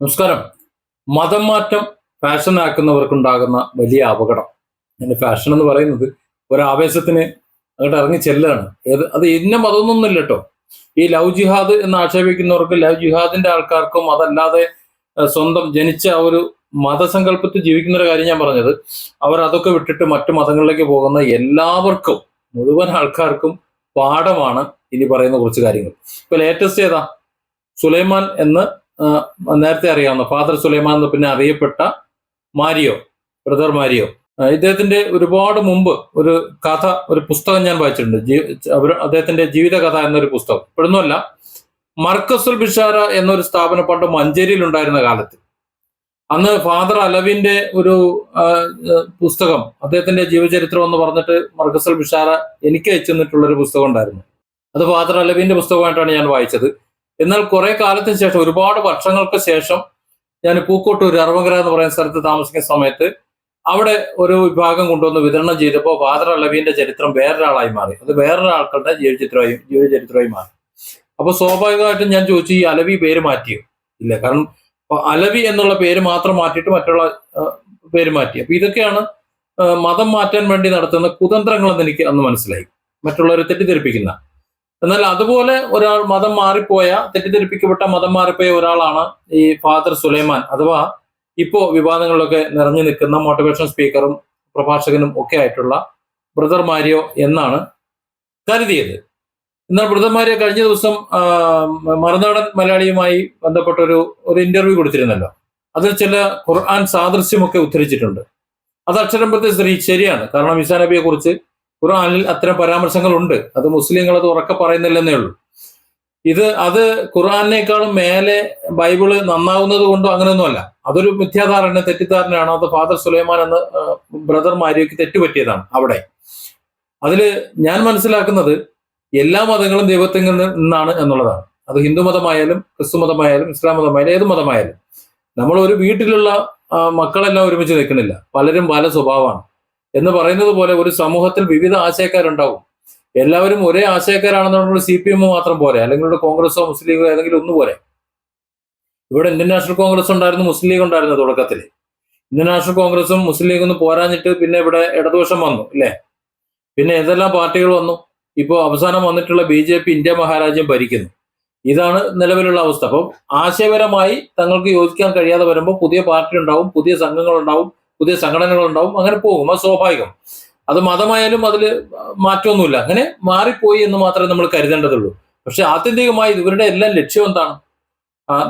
നമസ്കാരം. മതം മാറ്റം ഫാഷൻ ആക്കുന്നവർക്കുണ്ടാകുന്ന വലിയ അപകടം. അതിന്റെ ഫാഷൻ എന്ന് പറയുന്നത് ഒരാവേശത്തിന് അങ്ങോട്ട് ഇറങ്ങി ചെല്ലാണ് ഏത് അത് ഇന്ന മതമൊന്നുമില്ല കേട്ടോ. ഈ ലവ് ജിഹാദ് എന്ന് ആക്ഷേപിക്കുന്നവർക്ക് ലവ് ജിഹാദിന്റെ ആൾക്കാർക്കും അതല്ലാതെ സ്വന്തം ജനിച്ച ആ ഒരു മതസങ്കല്പത്തിൽ ജീവിക്കുന്ന ഒരു കാര്യം ഞാൻ പറഞ്ഞത് അവർ അതൊക്കെ വിട്ടിട്ട് മറ്റു മതങ്ങളിലേക്ക് പോകുന്ന എല്ലാവർക്കും മുഴുവൻ ആൾക്കാർക്കും പാഠമാണ് ഇനി പറയുന്ന കുറച്ച് കാര്യങ്ങൾ. ഇപ്പൊ ലേറ്റസ്റ്റ് ഏതാ? സുലൈമാൻ എന്ന് നേരത്തെ അറിയാവുന്ന ഫാദർ സുലൈമാൻ എന്ന് പിന്നെ അറിയപ്പെട്ട മാരിയോ ബ്രദർ മാരിയോ. ഇദ്ദേഹത്തിന്റെ ഒരുപാട് മുമ്പ് ഒരു കഥ ഒരു പുസ്തകം ഞാൻ വായിച്ചിട്ടുണ്ട്. അവർ അദ്ദേഹത്തിന്റെ ജീവിതകഥ എന്നൊരു പുസ്തകം. ഇപ്പോഴൊന്നുമല്ല മർക്കസുൽ ബിഷാര എന്നൊരു സ്ഥാപനം പണ്ട് മഞ്ചേരിയിൽ ഉണ്ടായിരുന്ന കാലത്ത്. അന്ന് ഫാദർ അലവിന്റെ ഒരു പുസ്തകം അദ്ദേഹത്തിന്റെ ജീവചരിത്രം എന്ന് പറഞ്ഞിട്ട് മർക്കസുൽ ബിഷാര എനിക്ക് അയച്ചു തന്നിട്ടുള്ള ഒരു പുസ്തകം ഉണ്ടായിരുന്നു. അത് ഫാദർ അലവിന്റെ പുസ്തകമായിട്ടാണ് ഞാൻ വായിച്ചത്. എന്നാൽ കുറെ കാലത്തിന് ശേഷം ഒരുപാട് വർഷങ്ങൾക്ക് ശേഷം ഞാൻ പൂക്കോട്ടൂർ അറവങ്കര എന്ന് പറയുന്ന സ്ഥലത്ത് താമസിക്കുന്ന സമയത്ത് അവിടെ ഒരു വിഭാഗം കൊണ്ടുവന്ന് വിതരണം ചെയ്തപ്പോൾ ഫാദർ അലവിന്റെ ചരിത്രം വേറൊരാളായി മാറി. അത് വേറൊരാൾക്കുടെ ജീവചരിത്രമായി ജീവചരിത്രമായി മാറി. അപ്പൊ സ്വാഭാവികമായിട്ടും ഞാൻ ചോദിച്ചു ഈ അലവി പേര് മാറ്റിയോ? ഇല്ല കാരണം അലവി എന്നുള്ള പേര് മാത്രം മാറ്റിയിട്ട് മറ്റുള്ള പേര് മാറ്റി. അപ്പൊ ഇതൊക്കെയാണ് മതം മാറ്റാൻ വേണ്ടി നടത്തുന്ന കുതന്ത്രങ്ങൾ എന്ന് എനിക്ക് അന്ന് മനസ്സിലായി. മറ്റുള്ളവരെ തെറ്റിദ്ധരിപ്പിക്കുന്ന. എന്നാൽ അതുപോലെ ഒരാൾ മതം മാറിപ്പോയ തെറ്റിദ്ധരിപ്പിക്കപ്പെട്ട മതം മാറിപ്പോയ ഒരാളാണ് ഈ ഫാദർ സുലൈമാൻ. അഥവാ ഇപ്പോ വിവാദങ്ങളിലൊക്കെ നിറഞ്ഞു നിൽക്കുന്ന മോട്ടിവേഷൻ സ്പീക്കറും പ്രഭാഷകനും ഒക്കെ ആയിട്ടുള്ള ബ്രദർ മാരിയോ എന്നാണ് കരുതിയത്. എന്നാൽ ബ്രദർ മാരിയോ കഴിഞ്ഞ ദിവസം മറുനാടൻ മലയാളിയുമായി ബന്ധപ്പെട്ട ഒരു ഇന്റർവ്യൂ കൊടുത്തിരുന്നല്ലോ. അതിൽ ചില ഖുർആൻ സാദൃശ്യമൊക്കെ ഉദ്ധരിച്ചിട്ടുണ്ട്. അത് അക്ഷരം പ്രത്യേകിച്ച് ശരിയാണ്. കാരണം ഈസാ നബിയെ കുറിച്ച് ഖുർആനിൽ അത്തരം പരാമർശങ്ങളുണ്ട്. അത് മുസ്ലിങ്ങൾ അത് ഉറക്കെ പറയുന്നില്ലെന്നേ ഉള്ളൂ. ഇത് അത് ഖുർആാനേക്കാളും മേലെ ബൈബിൾ നന്നാവുന്നത് കൊണ്ടോ അങ്ങനെയൊന്നുമല്ല. അതൊരു മിഥ്യാധാരണ തെറ്റിദ്ധാരണയാണ്. അത് ഫാദർ സുലൈമാൻ എന്ന ബ്രദർ മാര്യക്ക് തെറ്റുപറ്റിയതാണ് അവിടെ. അതിൽ ഞാൻ മനസ്സിലാക്കുന്നത് എല്ലാ മതങ്ങളും ദൈവത്തിൽ നിന്നാണ് എന്നുള്ളതാണ്. അത് ഹിന്ദു മതമായാലും ക്രിസ്തു മതമായാലും ഇസ്ലാം മതമായാലും ഏത് മതമായാലും. നമ്മൾ ഒരു വീട്ടിലുള്ള മക്കളെല്ലാം ഒരുമിച്ച് നിൽക്കുന്നില്ല. പലരും പല സ്വഭാവമാണ്. എന്ന് പറയുന്നത് പോലെ ഒരു സമൂഹത്തിൽ വിവിധ ആശയക്കാരുണ്ടാവും. എല്ലാവരും ഒരേ ആശയക്കാരാണെന്നുള്ള സി പി എം മാത്രം പോരെ. അല്ലെങ്കിൽ ഇവിടെ കോൺഗ്രസോ മുസ്ലിം ലീഗോ ഏതെങ്കിലും ഒന്ന് പോരെ. ഇവിടെ ഇന്ത്യൻ നാഷണൽ കോൺഗ്രസ് ഉണ്ടായിരുന്നു മുസ്ലിം ലീഗ് ഉണ്ടായിരുന്നു തുടക്കത്തിൽ. ഇന്ത്യൻ നാഷണൽ കോൺഗ്രസും മുസ്ലിം ലീഗും ഒന്ന് പോരാഞ്ഞിട്ട് പിന്നെ ഇവിടെ ഇടതുപക്ഷം വന്നു അല്ലേ പിന്നെ ഏതെല്ലാം പാർട്ടികൾ വന്നു? ഇപ്പോൾ അവസാനം വന്നിട്ടുള്ള ബി ജെ പി ഇന്ത്യ മഹാരാജ്യം ഭരിക്കുന്നു. ഇതാണ് നിലവിലുള്ള അവസ്ഥ. അപ്പം ആശയപരമായി തങ്ങൾക്ക് യോജിക്കാൻ കഴിയാതെ വരുമ്പോൾ പുതിയ പാർട്ടി ഉണ്ടാവും പുതിയ സംഘങ്ങൾ ഉണ്ടാവും പുതിയ സംഘടനകൾ ഉണ്ടാവും അങ്ങനെ പോകും. അത് സ്വാഭാവികം. അത് മതമായാലും അതിൽ മാറ്റമൊന്നുമില്ല. അങ്ങനെ മാറിപ്പോയി എന്ന് മാത്രമേ നമ്മൾ കരുതേണ്ടതുള്ളൂ. പക്ഷെ ആത്യന്തികമായി ഇവരുടെ എല്ലാം ലക്ഷ്യം എന്താണ്?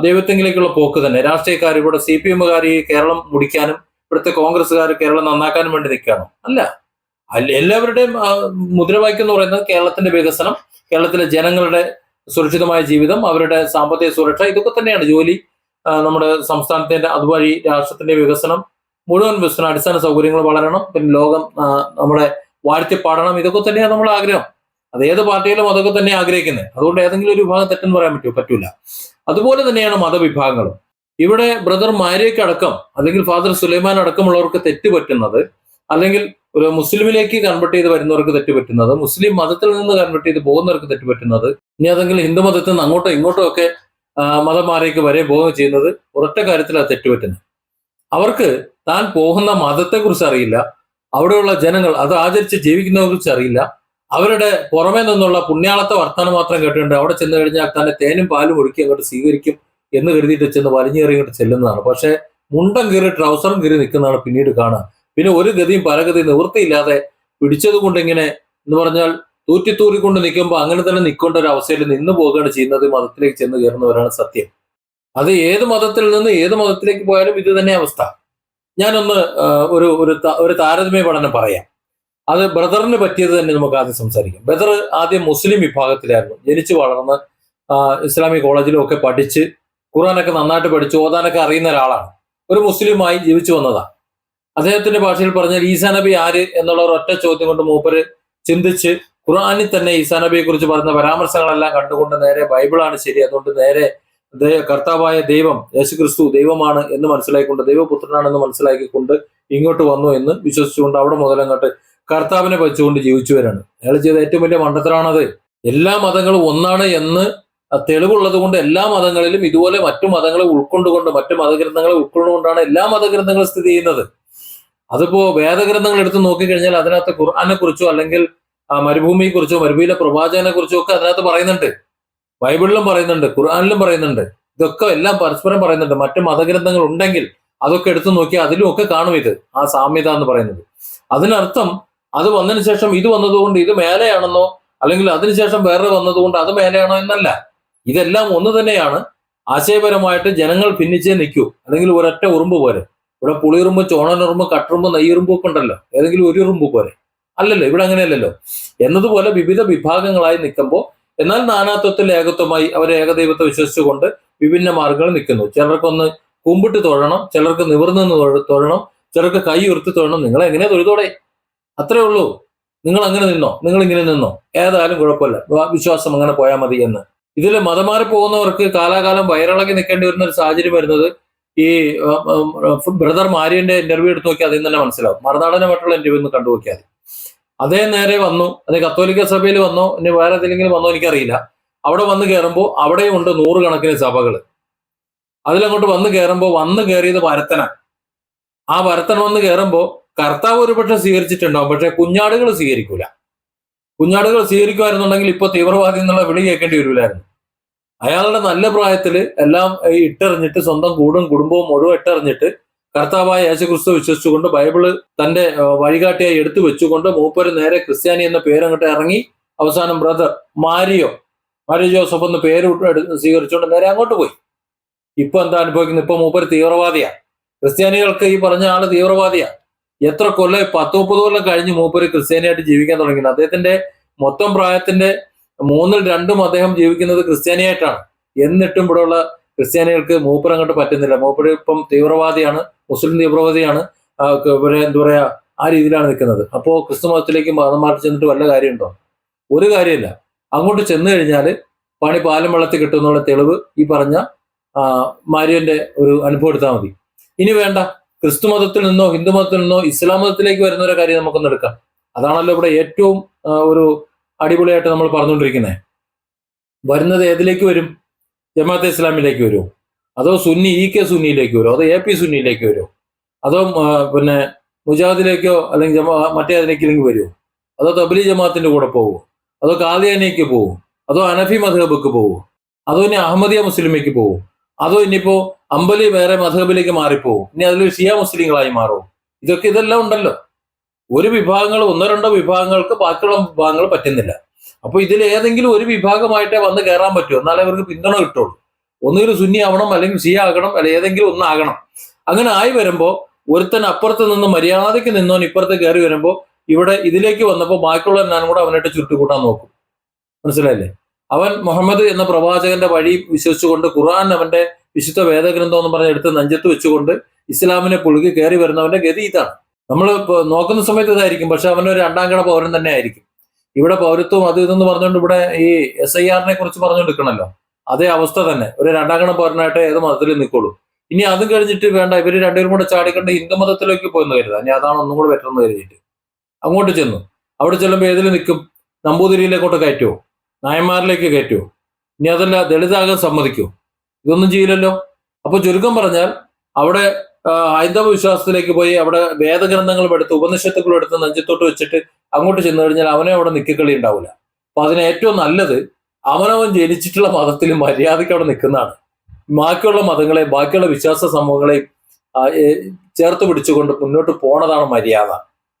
ദൈവത്തെങ്കിലേക്കുള്ള പോക്ക് തന്നെ. രാഷ്ട്രീയക്കാർ ഇവിടെ സി പി എമ്മുകാർ ഈ കേരളം മുടിക്കാനും ഇവിടുത്തെ കോൺഗ്രസ്സുകാർ കേരളം നന്നാക്കാനും വേണ്ടി നിൽക്കുകയാണോ. അല്ല. എല്ലാവരുടെയും മുദ്രാവാക്യം എന്ന് പറയുന്നത് കേരളത്തിന്റെ വികസനം കേരളത്തിലെ ജനങ്ങളുടെ സുരക്ഷിതമായ ജീവിതം അവരുടെ സാമ്പത്തിക സുരക്ഷ ഇതൊക്കെ തന്നെയാണ് ജോലി നമ്മുടെ സംസ്ഥാനത്തിന്റെ അതുവഴി രാഷ്ട്രത്തിന്റെ വികസനം മുഴുവൻ വികസനം അടിസ്ഥാന സൗകര്യങ്ങൾ വളരണം പിന്നെ ലോകം നമ്മളെ വാഴ്ത്തിപ്പാടണം ഇതൊക്കെ തന്നെയാണ് നമ്മുടെ ആഗ്രഹം. അത് ഏത് പാർട്ടിയിലും അതൊക്കെ തന്നെ ആഗ്രഹിക്കുന്നത് അതുകൊണ്ട് ഏതെങ്കിലും ഒരു വിഭാഗം തെറ്റെന്ന് പറയാൻ പറ്റുമോ പറ്റൂല. അതുപോലെ തന്നെയാണ് മതവിഭാഗങ്ങളും. ഇവിടെ ബ്രദർ മാരിയയ്ക്ക് അടക്കം അല്ലെങ്കിൽ ഫാദർ സുലൈമാൻ അടക്കമുള്ളവർക്ക് തെറ്റ് പറ്റുന്നത് അല്ലെങ്കിൽ ഒരു മുസ്ലിമിലേക്ക് കൺവെർട്ട് ചെയ്ത് വരുന്നവർക്ക് തെറ്റ് പറ്റുന്നത് മുസ്ലിം മതത്തിൽ നിന്ന് കൺവെർട്ട് ചെയ്ത് പോകുന്നവർക്ക് തെറ്റ് പറ്റുന്നത് ഇനി അതെങ്കിലും ഹിന്ദു മതത്തിൽ നിന്ന് അങ്ങോട്ടോ ഇങ്ങോട്ടോ ഒക്കെ മതം മാറിയൊക്കെ വരെ പോകുകയും ചെയ്യുന്നത് ഒരൊറ്റ കാര്യത്തിലാണ് തെറ്റ് പറ്റുന്നത്. അവർക്ക് താൻ പോകുന്ന മതത്തെക്കുറിച്ച് അറിയില്ല. അവിടെയുള്ള ജനങ്ങൾ അത് ആചരിച്ച് ജീവിക്കുന്നതിനെ കുറിച്ച് അറിയില്ല. അവരുടെ പുറമേ നിന്നുള്ള പുണ്യാളത്തെ വർത്തമാനം മാത്രം കേട്ടിട്ടുണ്ട്. അവിടെ ചെന്ന് കഴിഞ്ഞാൽ തന്നെ തേനും പാലും ഒഴുക്കി അങ്ങോട്ട് സ്വീകരിക്കും എന്ന് കരുതിയിട്ട് ചെന്ന് വലിഞ്ഞേറി ഇങ്ങോട്ട് ചെല്ലുന്നതാണ്. പക്ഷേ മുണ്ടം കീറി ട്രൗസറും കീറി നിൽക്കുന്നതാണ് പിന്നീട് കാണുക പിന്നെ ഒരു ഗതിയും പലഗതിയും നിവൃത്തിയില്ലാതെ പിടിച്ചത് കൊണ്ട് ഇങ്ങനെ എന്ന് പറഞ്ഞാൽ തൂറ്റിത്തൂറിക്കൊണ്ട് നിൽക്കുമ്പോൾ അങ്ങനെ തന്നെ നിൽക്കേണ്ട ഒരു അവസ്ഥയിൽ നിന്ന് പോവുകയാണ് ചെയ്യുന്നത്. മതത്തിലേക്ക് ചെന്ന് കയറുന്നവരാണ് സത്യം. അത് ഏത് മതത്തിൽ നിന്ന് ഏത് മതത്തിലേക്ക് പോയാലും ഇത് തന്നെ അവസ്ഥ. ഞാനൊന്ന് ഒരു ഒരു ഒരു താരതമ്യ പഠനം പറയാം. അത് ബ്രദറിന് പറ്റിയത് തന്നെ നമുക്ക് ആദ്യം സംസാരിക്കാം. ബ്രദർ ആദ്യം മുസ്ലിം വിഭാഗത്തിലായിരുന്നു. ജനിച്ചു വളർന്ന് ഇസ്ലാമിക കോളേജിലും ഒക്കെ പഠിച്ച് ഖുറാനൊക്കെ നന്നായിട്ട് പഠിച്ച് ഓതാനൊക്കെ അറിയുന്ന ഒരാളാണ്. ഒരു മുസ്ലിമായി ജീവിച്ചു വന്നതാണ്. അദ്ദേഹത്തിന്റെ ഭാഷയിൽ പറഞ്ഞാൽ ഈസാ നബി ആര് എന്നുള്ള ഒരൊറ്റ ചോദ്യം കൊണ്ട് മൂപ്പര് ചിന്തിച്ച് ഖുർആനിൽ തന്നെ ഈസാ നബിയെ കുറിച്ച് പറയുന്ന പരാമർശങ്ങളെല്ലാം കണ്ടുകൊണ്ട് നേരെ ബൈബിളാണ് ശരി. അതുകൊണ്ട് നേരെ കർത്താവായ ദൈവം യേശുക്രിസ്തു ദൈവമാണ് എന്ന് മനസ്സിലാക്കിക്കൊണ്ട് ദൈവപുത്രനാണെന്ന് മനസ്സിലാക്കിക്കൊണ്ട് ഇങ്ങോട്ട് വന്നു എന്ന് വിശ്വസിച്ചുകൊണ്ട് അവിടെ മുതലങ്ങോട്ട് കർത്താവിനെ വെച്ചുകൊണ്ട് ജീവിച്ചവരാണ്. അയാൾ ചെയ്ത ഏറ്റവും വലിയ മണ്ടത്തരാണത്. എല്ലാ മതങ്ങളും ഒന്നാണ് എന്ന് തെളിവുള്ളത് കൊണ്ട് എല്ലാ മതങ്ങളിലും ഇതുപോലെ മറ്റു മതങ്ങളെ ഉൾക്കൊണ്ടുകൊണ്ട് മറ്റു മതഗ്രന്ഥങ്ങളെ ഉൾക്കൊണ്ടുകൊണ്ടാണ് എല്ലാ മതഗ്രന്ഥങ്ങളും സ്ഥിതി ചെയ്യുന്നത്. അതിപ്പോ വേദഗ്രന്ഥങ്ങൾ എടുത്ത് നോക്കിക്കഴിഞ്ഞാൽ അതിനകത്ത് ഖുർആാനെ കുറിച്ചോ അല്ലെങ്കിൽ മരുഭൂമിയെ കുറിച്ചോ മരുഭൂമിയിലെ പ്രവാചകനെ കുറിച്ചോ ഒക്കെ അതിനകത്ത് പറയുന്നുണ്ട്. ബൈബിളിലും പറയുന്നുണ്ട് ഖുർആാനിലും പറയുന്നുണ്ട്. ഇതൊക്കെ എല്ലാം പരസ്പരം പറയുന്നുണ്ട്. മറ്റു മതഗ്രന്ഥങ്ങൾ ഉണ്ടെങ്കിൽ അതൊക്കെ എടുത്തു നോക്കി അതിലും ഒക്കെ കാണും ഇത് ആ സാമ്യത എന്ന് പറയുന്നത്. അതിനർത്ഥം അത് വന്നതിന് ശേഷം ഇത് വന്നതുകൊണ്ട് ഇത് മേലെയാണെന്നോ അല്ലെങ്കിൽ അതിനുശേഷം വേറെ വന്നതുകൊണ്ട് അത് മേലെയാണോ എന്നല്ല. ഇതെല്ലാം ഒന്ന് തന്നെയാണ്. ആശയപരമായിട്ട് ജനങ്ങൾ ഭിന്നിച്ചേ നിൽക്കൂ. അല്ലെങ്കിൽ ഒരൊറ്റ ഉറുമ്പ് പോരെ. ഇവിടെ പുളിയുറുമ്പ് ചോണനുറുമ്പ് കട്ടുറുമ്പ് നെയ്യുറുമ്പ് ഒക്കെ ഉണ്ടല്ലോ. ഏതെങ്കിലും ഒരു ഉറുമ്പ് പോലെ അല്ലല്ലോ ഇവിടെ അങ്ങനെയല്ലല്ലോ. എന്നതുപോലെ വിവിധ വിഭാഗങ്ങളായി നിൽക്കുമ്പോൾ എന്നാൽ നാനാത്വത്തിൽ ഏകത്വമായി അവർ ഏകദൈവത്തെ വിശ്വസിച്ചുകൊണ്ട് വിഭിന്ന മാർഗങ്ങൾ നിൽക്കുന്നു. ചിലർക്കൊന്ന് കുമ്പിട്ട് തൊഴണം ചിലർക്ക് നിവർന്ന് തൊഴണം ചിലർക്ക് കൈ ഉയർത്തി തൊഴണം. നിങ്ങൾ എങ്ങനെ തൊഴുതോടെ? അത്രേ ഉള്ളൂ. നിങ്ങൾ അങ്ങനെ നിന്നോ? നിങ്ങൾ ഇങ്ങനെ നിന്നോ? ഏതായാലും കുഴപ്പമില്ല. വിശ്വാസം അങ്ങനെ പോയാൽ മതി എന്ന്. ഇതിൽ മതം മാറി പോകുന്നവർക്ക് കാലാകാലം വയറിളകി നിൽക്കേണ്ടി വരുന്ന ഒരു സാഹചര്യം വരുന്നത് ഈ ബ്രദർ മാരിയന്റെ ഇന്റർവ്യൂ എടുത്ത് നോക്കിയാൽ അതിൽ തന്നെ മനസ്സിലാവും. മറുനാടനമായിട്ടുള്ള ഇന്റർവ്യൂ ഒന്ന് കണ്ടു നോക്കിയാൽ അതേ നേരെ വന്നു അത് കത്തോലിക്ക സഭയിൽ വന്നോ ഇനി വേറെ ഏതെങ്കിലും വന്നോ എനിക്കറിയില്ല. അവിടെ വന്ന് കയറുമ്പോൾ അവിടെയും ഉണ്ട് നൂറുകണക്കിന് സഭകൾ അതിലങ്ങോട്ട് വന്ന് കയറുമ്പോൾ വന്ന് കയറിയത് വരത്തന. ആ വരത്തന വന്ന് കയറുമ്പോൾ കർത്താവ് ഒരുപക്ഷെ സ്വീകരിച്ചിട്ടുണ്ടാവും പക്ഷെ കുഞ്ഞാടുകൾ സ്വീകരിക്കൂല. കുഞ്ഞാടുകൾ സ്വീകരിക്കുമായിരുന്നുണ്ടെങ്കിൽ ഇപ്പൊ തീവ്രവാദി എന്നുള്ള വിളി കേൾക്കേണ്ടി വരില്ലായിരുന്നു. അയാളുടെ നല്ല പ്രായത്തിൽ എല്ലാം ഇട്ടെറിഞ്ഞിട്ട് സ്വന്തം കൂടും കുടുംബവും മുഴുവൻ ഇട്ടെറിഞ്ഞിട്ട് കർത്താവായ യേശുക്രിസ്തു വിശ്വസിച്ചുകൊണ്ട് ബൈബിൾ തന്റെ വഴികാട്ടിയായി എടുത്തു വെച്ചുകൊണ്ട് മൂപ്പര് നേരെ ക്രിസ്ത്യാനി എന്ന പേരങ്ങോട്ട് ഇറങ്ങി. അവസാനം ബ്രദർ മാരിയോ മാരിയോ ജോസഫ് എന്ന പേര് സ്വീകരിച്ചുകൊണ്ട് നേരെ അങ്ങോട്ട് പോയി. ഇപ്പൊ എന്താ അനുഭവിക്കുന്നത്? ഇപ്പൊ മൂപ്പര് തീവ്രവാദിയാ ക്രിസ്ത്യാനികൾക്ക് ഈ പറഞ്ഞ ആൾ തീവ്രവാദിയാ എത്ര കൊല്ലം പത്ത് മുപ്പത് കൊല്ലം കഴിഞ്ഞ് മൂപ്പര് ക്രിസ്ത്യാനിയായിട്ട് ജീവിക്കാൻ തുടങ്ങിയത് അദ്ദേഹത്തിന്റെ മൊത്തം പ്രായത്തിന്റെ മൂന്നിൽ രണ്ടും അദ്ദേഹം ജീവിക്കുന്നത് ക്രിസ്ത്യാനിയായിട്ടാണ്. എന്നിട്ടും ഇവിടെയുള്ള ക്രിസ്ത്യാനികൾക്ക് മൂപ്പർ അങ്ങോട്ട് പറ്റുന്നില്ല. മൂപ്പർ ഇപ്പം തീവ്രവാദിയാണ് മുസ്ലിം തീവ്രവാദിയാണ്. ഇവരെ എന്താ പറയാ ആ രീതിയിലാണ് നിൽക്കുന്നത്. അപ്പോൾ ക്രിസ്തു മതത്തിലേക്ക് മതം മാറ്റി ചെന്നിട്ട് വല്ല കാര്യമുണ്ടോ? ഒരു കാര്യമില്ല. അങ്ങോട്ട് ചെന്ന് കഴിഞ്ഞാൽ പണി പാലം വെള്ളത്തിൽ കിട്ടുമെന്നുള്ള തെളിവ് ഈ പറഞ്ഞ മാര്യന്റെ ഒരു അനുഭവം എടുത്താൽ മതി. ഇനി വേണ്ട. ക്രിസ്തു മതത്തിൽ നിന്നോ ഹിന്ദു മതത്തിൽ നിന്നോ ഇസ്ലാം മതത്തിലേക്ക് വരുന്ന ഒരു കാര്യം നമുക്കൊന്ന് എടുക്കാം. അതാണല്ലോ ഇവിടെ ഏറ്റവും ഒരു അടിപൊളിയായിട്ട് നമ്മൾ പറഞ്ഞുകൊണ്ടിരിക്കുന്നത് വരുന്നത് ഏതിലേക്ക് വരും? ജമാഅത്തെ ഇസ്ലാമിലേക്ക് വരുമോ അതോ സുന്നി ഇ കെ സുന്നിയിലേക്ക് വരുമോ അതോ എ പി സുന്നിയിലേക്ക് വരുമോ അതോ പിന്നെ മുജാഹിദിലേക്കോ അല്ലെങ്കിൽ ജമാ മറ്റേ അതിലേക്കെങ്കിലും വരുമോ അതോ തബ്ലി ജമാഅത്തിന്റെ കൂടെ പോവുമോ അതോ കാദിയാനിക്ക് പോകും അതോ അനഫി മധബക്ക് പോകും അതോ ഇനി അഹമ്മദിയ മുസ്ലിമേക്ക് പോകും അതോ ഇനിയിപ്പോ അമ്പലി വേറെ മധബിലേക്ക് മാറിപ്പോവും? ഇനി അതിൽ ഷിയ മുസ്ലിങ്ങളായി മാറും? ഇതൊക്കെ ഇതെല്ലാം ഉണ്ടല്ലോ. ഒരു വിഭാഗങ്ങൾ ഒന്നോ രണ്ടോ വിഭാഗങ്ങൾക്ക് ബാക്കിയുള്ള വിഭാഗങ്ങൾ പറ്റുന്നില്ല. അപ്പൊ ഇതിൽ ഏതെങ്കിലും ഒരു വിഭാഗമായിട്ടേ വന്ന് കയറാൻ പറ്റൂ. എന്നാലേ അവർക്ക് പിന്തുണ കിട്ടുള്ളൂ. ഒന്നുകിൽ സുന്നി ആവണം അല്ലെങ്കിൽ ഷിയ ആകണം അല്ലെ ഏതെങ്കിലും ഒന്നാകണം അങ്ങനെ ആയി വരുമ്പോ ഒരുത്തൻ അപ്പുറത്ത് നിന്ന് മര്യാദയ്ക്ക് നിന്നോൻ ഇപ്പുറത്ത് കയറി വരുമ്പോ ഇവിടെ ഇതിലേക്ക് വന്നപ്പോൾ ബാക്കിയുള്ള ഞാനും കൂടെ അവനായിട്ട് ചുരുട്ടിക്കൂട്ടാൻ നോക്കും. മനസ്സിലായില്ലേ? അവൻ മുഹമ്മദ് എന്ന പ്രവാചകന്റെ വഴി വിശ്വസിച്ചുകൊണ്ട് ഖുർആൻ അവന്റെ വിശുദ്ധ വേദഗ്രന്ഥം എന്ന് പറഞ്ഞ് എടുത്ത് നെഞ്ചത്ത് വെച്ചുകൊണ്ട് ഇസ്ലാമിനെ പുളുകി കയറി വരുന്നവന്റെ ഗതി ഇതാണ്. നമ്മൾ നോക്കുന്ന സമയത്ത് ഇതായിരിക്കും. പക്ഷെ അവനൊരു രണ്ടാം കണ പൗരൻ തന്നെ ആയിരിക്കും. ഇവിടെ പൗരത്വം അത് ഇതെന്ന് പറഞ്ഞുകൊണ്ട് ഇവിടെ ഈ എസ് ഐ ആറിനെ കുറിച്ച് പറഞ്ഞുകൊണ്ടിരിക്കണല്ലോ അതേ അവസ്ഥ തന്നെ. ഒരു രണ്ടാം കട പൗരനായിട്ട് ഏത് മതത്തിൽ നിൽക്കുള്ളൂ. ഇനി അതും കഴിഞ്ഞിട്ട് വേണ്ട ഇവർ രണ്ടുപേരും കൂടെ ചാടിക്കണ്ട് ഹിന്ദു മതത്തിലേക്ക് പോയെന്ന് കരുതാം ഇനി അതാണ് ഒന്നും കൂടെ പറ്റുമെന്ന് കരുതിയിട്ട്. അങ്ങോട്ട് ചെന്നു. അവിടെ ചെല്ലുമ്പോൾ ഏതിൽ നിൽക്കും? നമ്പൂതിരിയിലേക്കോട്ട് കയറ്റുമോ നായന്മാരിലേക്ക് കയറ്റുമോ ഇനി അതല്ല ദളിതാകാൻ സമ്മതിക്കുമോ ഇതൊന്നും ചെയ്യില്ലല്ലോ. അപ്പൊ ചുരുക്കം പറഞ്ഞാൽ അവിടെ ഹൈന്ദവ വിശ്വാസത്തിലേക്ക് പോയി അവിടെ വേദഗ്രന്ഥങ്ങളും എടുത്ത് ഉപനിഷത്തുകളും എടുത്ത് നെഞ്ചത്തോട്ട് വെച്ചിട്ട് അങ്ങോട്ട് ചെന്ന് കഴിഞ്ഞാൽ അവനെ അവിടെ നിൽക്കളി ഉണ്ടാവില്ല അപ്പൊ അതിന് ഏറ്റവും നല്ലത് അവനവൻ ജനിച്ചിട്ടുള്ള മതത്തിൽ മര്യാദയ്ക്ക് അവിടെ നിൽക്കുന്നതാണ്. ബാക്കിയുള്ള മതങ്ങളെ ബാക്കിയുള്ള വിശ്വാസ സമൂഹങ്ങളെയും ചേർത്ത് പിടിച്ചുകൊണ്ട് മുന്നോട്ട് പോണതാണ് മര്യാദ.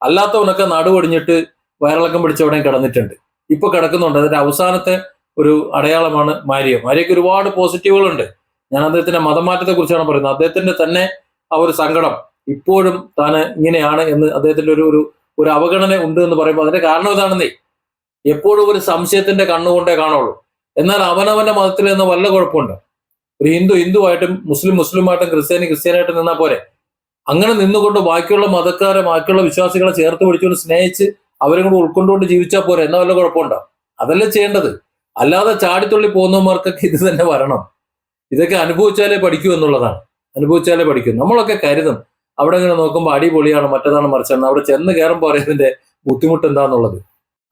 അല്ലാത്തവനൊക്കെ നടുവടിഞ്ഞിട്ട് വയറിളക്കം പിടിച്ചവിടെയും കിടന്നിട്ടുണ്ട്. ഇപ്പൊ കിടക്കുന്നുണ്ട്. അതിന്റെ അവസാനത്തെ ഒരു അടയാളമാണ് മാരിയ. മാരിയക്ക് ഒരുപാട് പോസിറ്റീവുകളുണ്ട്. ഞാൻ അദ്ദേഹത്തിന്റെ മതമാറ്റത്തെ കുറിച്ചാണ് പറയുന്നത്. അദ്ദേഹത്തിന്റെ തന്നെ ആ ഒരു സങ്കടം ഇപ്പോഴും താൻ ഇങ്ങനെയാണ് എന്ന് അദ്ദേഹത്തിന്റെ ഒരു ഒരു ഒരു അവഗണന ഉണ്ട് എന്ന് പറയുമ്പോൾ അതിന്റെ കാരണം ഇതാണെന്നേ എപ്പോഴും ഒരു സംശയത്തിന്റെ കണ്ണുകൊണ്ടേ കാണുള്ളൂ. എന്നാൽ അവനവന്റെ മതത്തിൽ നിന്ന് വല്ല കുഴപ്പമുണ്ട്? ഒരു ഹിന്ദു ഹിന്ദുവായിട്ടും മുസ്ലിം മുസ്ലിമായിട്ടും ക്രിസ്ത്യാനി ക്രിസ്ത്യാനായിട്ടും നിന്നാൽ പോരെ? അങ്ങനെ നിന്നുകൊണ്ട് ബാക്കിയുള്ള മതക്കാരെ ബാക്കിയുള്ള വിശ്വാസികളെ ചേർത്ത് പിടിച്ചുകൊണ്ട് സ്നേഹിച്ച് അവരെ കൂടെ ഉൾക്കൊണ്ടുകൊണ്ട് ജീവിച്ചാൽ പോരെ? എന്നാൽ വല്ല കുഴപ്പമുണ്ടോ? അതല്ലേ ചെയ്യേണ്ടത്. അല്ലാതെ ചാടിത്തുള്ളി പോകുന്നവർക്കൊക്കെ ഇത് തന്നെ വരണം. ഇതൊക്കെ അനുഭവിച്ചാലേ പഠിക്കൂ എന്നുള്ളതാണ്. അനുഭവിച്ചാലേ പഠിക്കൂ. നമ്മളൊക്കെ കരുതും. അവിടെ ഇങ്ങനെ നോക്കുമ്പോൾ അടിപൊളിയാണ് മറ്റേതാണ് മറിച്ചാണ് അവിടെ ചെന്ന് കയറുമ്പോൾ അറിയാതിന്റെ ബുദ്ധിമുട്ട് എന്താന്നുള്ളത്.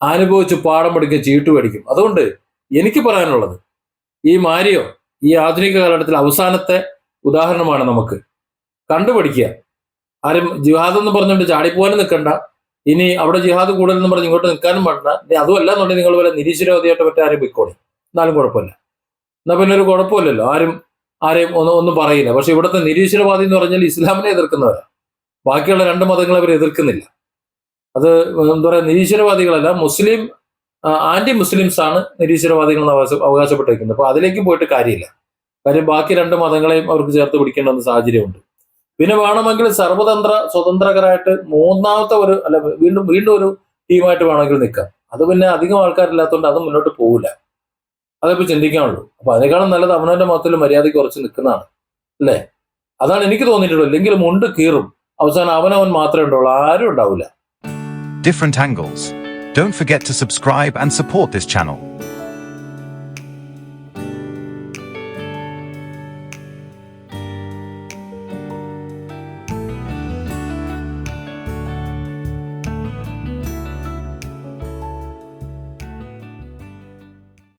അനുഭവിച്ച് പാഠം പഠിക്കും ചീട്ട് പഠിക്കും അതുകൊണ്ട് എനിക്ക് പറയാനുള്ളത് ഈ മാരിയോ ഈ ആധുനിക കാലഘട്ടത്തിൽ അവസാനത്തെ ഉദാഹരണമാണ് നമുക്ക്. കണ്ടുപഠിക്കുക. ആരും ജിഹാദ് എന്ന് പറഞ്ഞുകൊണ്ട് ചാടിപ്പോകാനും നിൽക്കണ്ട ഇനി അവിടെ ജിഹാദ് കൂടുതലെന്ന് പറഞ്ഞ് ഇങ്ങോട്ട് നിൽക്കാനും പാടില്ല. ഇനി അതുമല്ല എന്നുണ്ടെങ്കിൽ നിങ്ങൾ വല്ല നിരീശ്വരവാദിയായിട്ട് മറ്റേ ആരും പൊയ്ക്കോളി. എന്നാലും കുഴപ്പമില്ല. എന്നാൽ പിന്നെ ഒരു കുഴപ്പമില്ലല്ലോ. ആരും ആരെയും ഒന്നും ഒന്നും പറയില്ല. പക്ഷെ ഇവിടുത്തെ നിരീശ്വരവാദി എന്ന് പറഞ്ഞാൽ ഇസ്ലാമിനെ എതിർക്കുന്നവരാണ് ബാക്കിയുള്ള രണ്ട് മതങ്ങളെ അവർ എതിർക്കുന്നില്ല. അത് എന്താ പറയുക നിരീശ്വരവാദികളല്ല മുസ്ലിം ആന്റി മുസ്ലിംസ് ആണ് നിരീശ്വരവാദികൾ അവകാശ അവകാശപ്പെട്ടിരിക്കുന്നത്. അപ്പൊ അതിലേക്ക് പോയിട്ട് കാര്യമില്ല. കാര്യം ബാക്കി രണ്ട് മതങ്ങളെയും അവർക്ക് ചേർത്ത് പിടിക്കേണ്ട ഒരു സാഹചര്യമുണ്ട്. പിന്നെ വേണമെങ്കിൽ സർവതന്ത്ര സ്വതന്ത്രകരായിട്ട് മൂന്നാമത്തെ ഒരു അല്ല വീണ്ടും വീണ്ടും ഒരു ടീമായിട്ട് വേണമെങ്കിൽ നിൽക്കാം. അത് പിന്നെ അധികം ആൾക്കാരില്ലാത്തതുകൊണ്ട് അത് മുന്നോട്ട് പോകില്ല അതിപ്പോ ചിന്തിക്കാനുള്ളൂ. അപ്പൊ അതിനേക്കാളും നല്ലത് അവനവന്റെ മതത്തിൽ മര്യാദയ്ക്ക് കുറച്ച് നിൽക്കുന്നതാണ് അല്ലേ? അതാണ് എനിക്ക് തോന്നിയിട്ടുള്ളൂ അല്ലെങ്കിൽ മുണ്ട് കീറും. അവസാനം അവനവൻ മാത്രമേ ഉണ്ടാവുള്ളൂ. ആരും ഉണ്ടാവില്ല. Different angles. Don't forget to subscribe and support this channel.